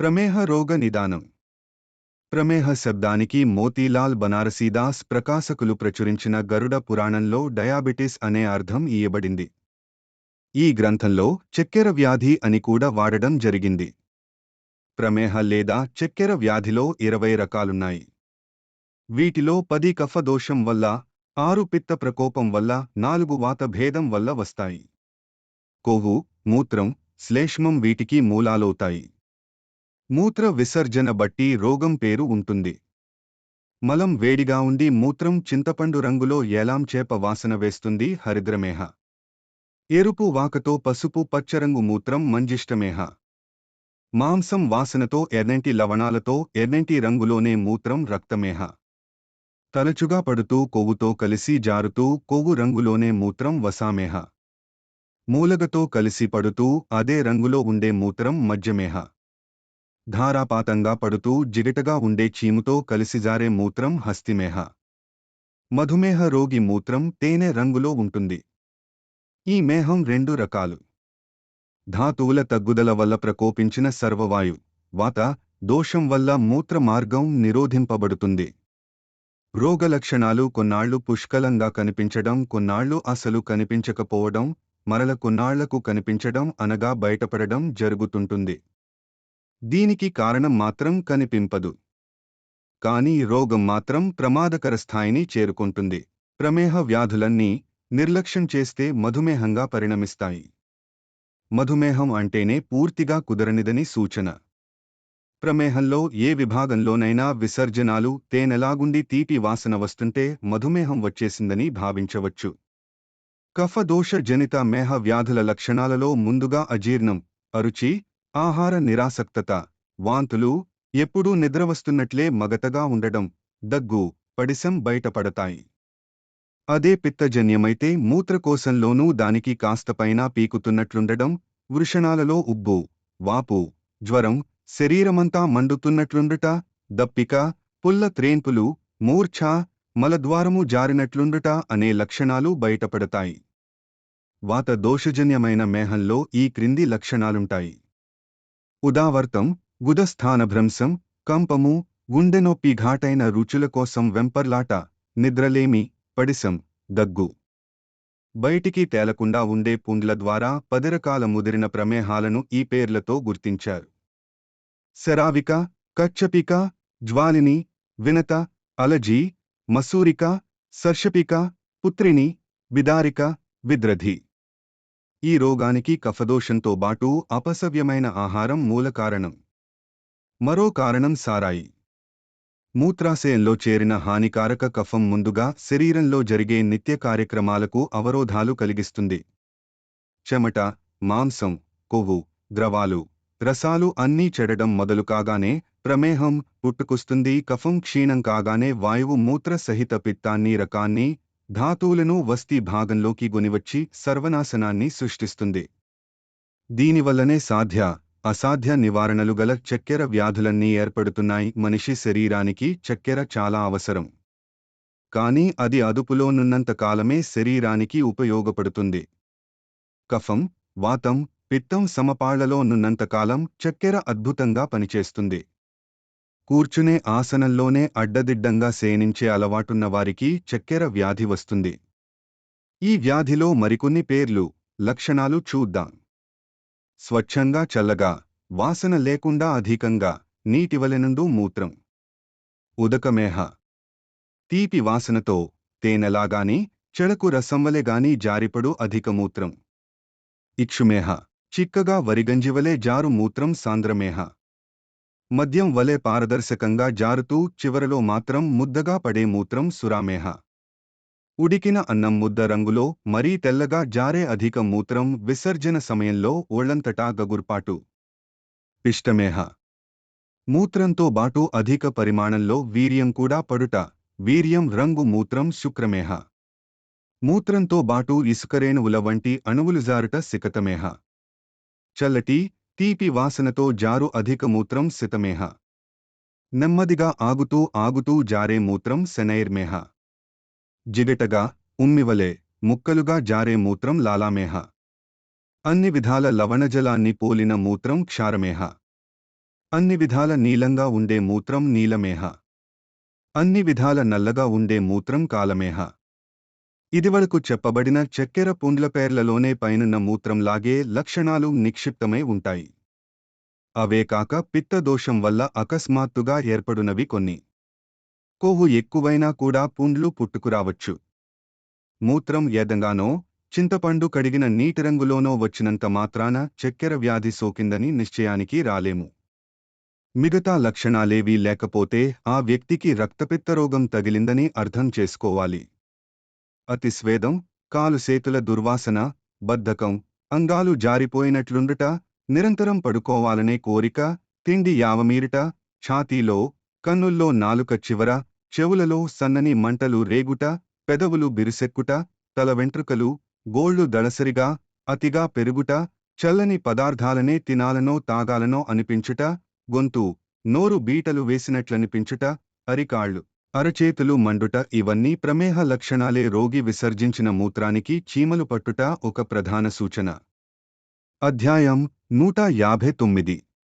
ప్రమేహ రోగ నిదానం. ప్రమేహ శబ్దానికి మోతీలాల్ బనారసీదాస్ ప్రకాశకులు ప్రచురించిన గరుడ పురాణంలో డయాబెటిస్ అనే అర్థం ఇయ్యబడింది. ఈ గ్రంథంలో చక్కెర వ్యాధి అని కూడా వాడడం జరిగింది. ప్రమేహ లేదా చక్కెర వ్యాధిలో ఇరవై రకాలున్నాయి. వీటిలో పది కఫదోషం వల్ల ఆరు పిత్త ప్రకోపం వల్ల నాలుగు వాత భేదం వల్ల వస్తాయి. కొవ్వు మూత్రం శ్లేష్మం వీటికి మూలాలవుతాయి. మూత్ర విసర్జన బట్టి రోగం పేరు ఉంటుంది. మలం వేడిగా ఉండి మూత్రం చింతపండు రంగులో ఏలాంచేప వాసన వేస్తుంది. హరిద్రమేహ. ఎరుపు వాకతో పసుపు పచ్చరంగు మూత్రం మంజిష్టమేహ. మాంసం వాసనతో ఎర్నెంటి లవణాలతో ఎర్నెంటి రంగులోనే మూత్రం రక్తమేహ. తరచుగా పడుతూ కొవ్వుతో కలిసి జారుతూ కొవ్వు రంగులోనే మూత్రం వసామేహ. మూలగతో కలిసి పడుతూ అదే రంగులో ఉండే మూత్రం మధ్యమేహ ధారాపాతంగా పడుతూ జిగటగా ఉండే చీముతో కలిసిజారే మూత్రం హస్తిమేహ. మధుమేహ రోగి మూత్రం తేనె రంగులో ఉంటుంది. ఈ మేహం రెండు రకాలు. ధాతువుల తగ్గుదల వల్ల ప్రకోపించిన సర్వవాయు వాత దోషం వల్ల మూత్ర మార్గం నిరోధింపబడుతుంది. రోగలక్షణాలు కొన్నాళ్ళు పుష్కలంగా కనిపించడం కొన్నాళ్ళు అసలు కనిపించకపోవడం మరల కొన్నాళ్ళకు కనిపించడం అనగా బయటపడడం జరుగుతుంటుంది. దీనికి కారణం మాత్రం కనిపింపదు. కానీ రోగం మాత్రం ప్రమాదకర స్థాయిని చేరుకుంటుంది. ప్రమేహ వ్యాధులన్నీ నిర్లక్ష్యం చేస్తే మధుమేహంగా పరిణమిస్తాయి. మధుమేహం అంటేనే పూర్తిగా కుదరనిదని సూచన. ప్రమేహంలో ఏ విభాగంలోనైనా విసర్జనాలు తేనెలాగుండి తీపి వాసన వస్తుంటే మధుమేహం వచ్చేసిందని భావించవచ్చు. కఫదోష జనిత మేహ వ్యాధుల లక్షణాలలో ముందుగా అజీర్ణం అరుచి ఆహార నిరాసక్తత వాంతులు ఎప్పుడూ నిద్రవస్తున్నట్లే మగతగా ఉండడం దగ్గు పడిసం బయటపడతాయి. అదే పిత్తజన్యమైతే మూత్రకోశంలోనూ దానికి కాస్తపైన పీకుతున్నట్లుండడం వృషణాలలో ఉబ్బు వాపు జ్వరం శరీరమంతా మండుతున్నట్లుండుట దప్పిక పుల్ల త్రేన్పులు మూర్ఛ మలద్వారము జారినట్లుండుట అనే లక్షణాలు బయటపడతాయి. వాత దోషజన్యమైన మేహంలో ఈ క్రింది లక్షణాలుంటాయి. ఉదావర్తం గుదస్థానభ్రంశం కంపము గుండెనొప్పి ఘాటైన రుచుల కోసం వెంపర్లాట నిద్రలేమి పడిసం దగ్గు. బయటికి తేలకుండా ఉండే పుండ్ల ద్వారా పదిరకాల ముదిరిన ప్రమేహాలను ఈ పేర్లతో గుర్తించారు. శరావిక కచ్చపిక జ్వాలిని వినత అలజీ మసూరిక సర్షపిక పుత్రిని బిదారిక విద్రధి. ఈ రోగానికి కఫదోషంతో బాటు అపసవ్యమైన ఆహారం మూల కారణం. మరో కారణం సారాయి. మూత్రాశయంలో చేరిన హానికారక కఫం ముందుగా శరీరంలో జరిగే నిత్య కార్యక్రమాలకు అవరోధాలు కలిగిస్తుంది. చెమట మాంసం కొవ్వు ద్రవాలు రసాలు అన్నీ చెడడం మొదలు కాగానే ప్రమేహం పుట్టుకొస్తుంది. కఫం క్షీణం కాగానే వాయువు మూత్ర సహిత పిత్తాన్ని రకాన్ని ధాతువులను వస్తీ భాగంలోకి గొనివచ్చి సర్వనాశనాన్ని సృష్టిస్తుంది. దీనివల్లనే సాధ్య అసాధ్య నివారణలు గల చక్కెర వ్యాధులన్నీ ఏర్పడుతున్నాయి. మనిషి శరీరానికి చక్కెర చాలా అవసరం. కానీ అది అదుపులోనున్నంత కాలమే శరీరానికి ఉపయోగపడుతుంది. కఫం వాతం పిత్తం సమపాళ్ళలో నున్నంతకాలం చక్కెర అద్భుతంగా పనిచేస్తుంది. కూర్చునే ఆసనంలోనే అడ్డదిడ్డంగా శయనించే అలవాటున్న వారికి చక్కెర వ్యాధి వస్తుంది. ఈ వ్యాధిలో మరికొన్ని పేర్లు లక్షణాలు చూద్దాం. స్వచ్ఛంగా చల్లగా వాసన లేకుండా అధికంగా నీటివలెనుండు మూత్రం. ఉదకమేహ. తీపి వాసనతో తేనెలాగాని చెడకు రసంవలెగాని జారిపడు అధిక మూత్రం. ఇక్షుమేహ. చిక్కగా వరిగంజివలే జారు మూత్రం సాంద్రమేహ. మద్యం వలె పారదర్శకంగా జారుతూ చివరలో మాత్రం ముద్దగా పడే మూత్రం సురామేహ. ఉడికిన అన్నం ముద్ద రంగులో మరీ తెల్లగా జారే అధిక మూత్రం విసర్జన సమయంలో ఓళ్ళంతటా గగుర్పాటు. పిష్టమేహ. మూత్రంతో బాటు అధిక పరిమాణంలో వీర్యం కూడా పడుట. వీర్యం రంగు మూత్రం శుక్రమేహ. మూత్రంతో బాటు ఇసుకరేణువుల వంటి అణువులు జారుట సికతమేహ చల్లటి తీపి వాసనతో జారు అధిక మూత్రం సితమేహ. నెమ్మదిగా ఆగుతూ ఆగుతూ జారే మూత్రం శనైర్మేహ. జిగటగా ఉమ్మివలే ముక్కలుగా జారే మూత్రం లాలామేహ. అన్ని విధాల లవణజలాన్ని పోలిన మూత్రం క్షారమేహ. అన్ని విధాల నీలంగా ఉండే మూత్రం నీలమేహ. అన్ని విధాల నల్లగా ఉండే మూత్రం కాలమేహ. ఇదివరకు చెప్పబడిన చక్కెర పుండ్ల పేర్లలోనే పైనున్న మూత్రంలాగే లక్షణాలు నిక్షిప్తమై ఉంటాయి. అవే కాక పిత్తదోషం వల్ల అకస్మాత్తుగా ఏర్పడునవి కొన్ని. కొవ్వు ఎక్కువైనా కూడా పుండ్లు పుట్టుకురావచ్చు. మూత్రం ఏదంగానో చింతపండు కడిగిన నీటి రంగులోనో వచ్చినంత మాత్రాన చక్కెర వ్యాధి సోకిందని నిశ్చయానికి రాలేము. మిగతా లక్షణాలేవీ లేకపోతే ఆ వ్యక్తికి రక్తపిత్తరోగం తగిలిందని అర్థం చేసుకోవాలి. అతి స్వేదం కాలు సేతుల దుర్వాసన బద్ధకం అంగాలు జారిపోయినట్లుండుట నిరంతరం పడుకోవాలనే కోరిక తిండి యావమీరుట ఛాతీలో కన్నుల్లో నాలుక చివర చెవులలో సన్నని మంటలు రేగుట పెదవులు బిరుసెక్కుట తల వెంట్రుకలు గోళ్ళు దళసరిగా అతిగా పెరుగుట చల్లని పదార్థాలనే తినాలనో తాగాలనో అనిపించుట గొంతు నోరు బీటలు వేసినట్లనిపించుట అరికాళ్ళు. అరచేతులు మండుట ఇవన్నీ ప్రమేహ లక్షణాలే రోగి విసర్జించిన మూత్రానికి చీమలు పట్టుట ఒక ప్రధాన సూచన. అధ్యాయం నూట యాభై తొమ్మిది.